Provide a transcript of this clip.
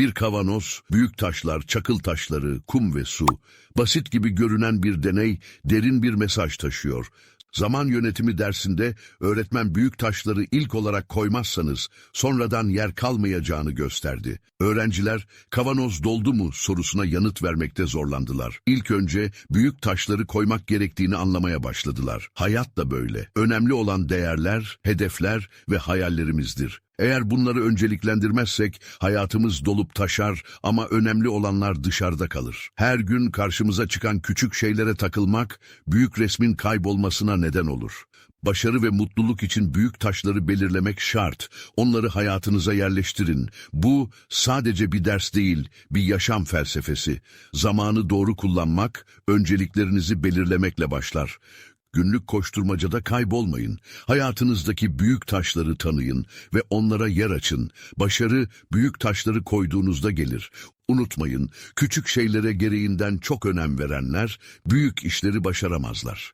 Bir kavanoz, büyük taşlar, çakıl taşları, kum ve su. Basit gibi görünen bir deney derin bir mesaj taşıyor. Zaman yönetimi dersinde öğretmen büyük taşları ilk olarak koymazsanız sonradan yer kalmayacağını gösterdi. Öğrenciler kavanoz doldu mu sorusuna yanıt vermekte zorlandılar. İlk önce büyük taşları koymak gerektiğini anlamaya başladılar. Hayat da böyle. Önemli olan değerler, hedefler ve hayallerimizdir. Eğer bunları önceliklendirmezsek hayatımız dolup taşar ama önemli olanlar dışarıda kalır. Her gün karşımıza çıkan küçük şeylere takılmak büyük resmin kaybolmasına neden olur. Başarı ve mutluluk için büyük taşları belirlemek şart. Onları hayatınıza yerleştirin. Bu sadece bir ders değil, bir yaşam felsefesi. Zamanı doğru kullanmak, önceliklerinizi belirlemekle başlar. Günlük koşturmacada kaybolmayın. Hayatınızdaki büyük taşları tanıyın ve onlara yer açın. Başarı büyük taşları koyduğunuzda gelir. Unutmayın, küçük şeylere gereğinden çok önem verenler büyük işleri başaramazlar.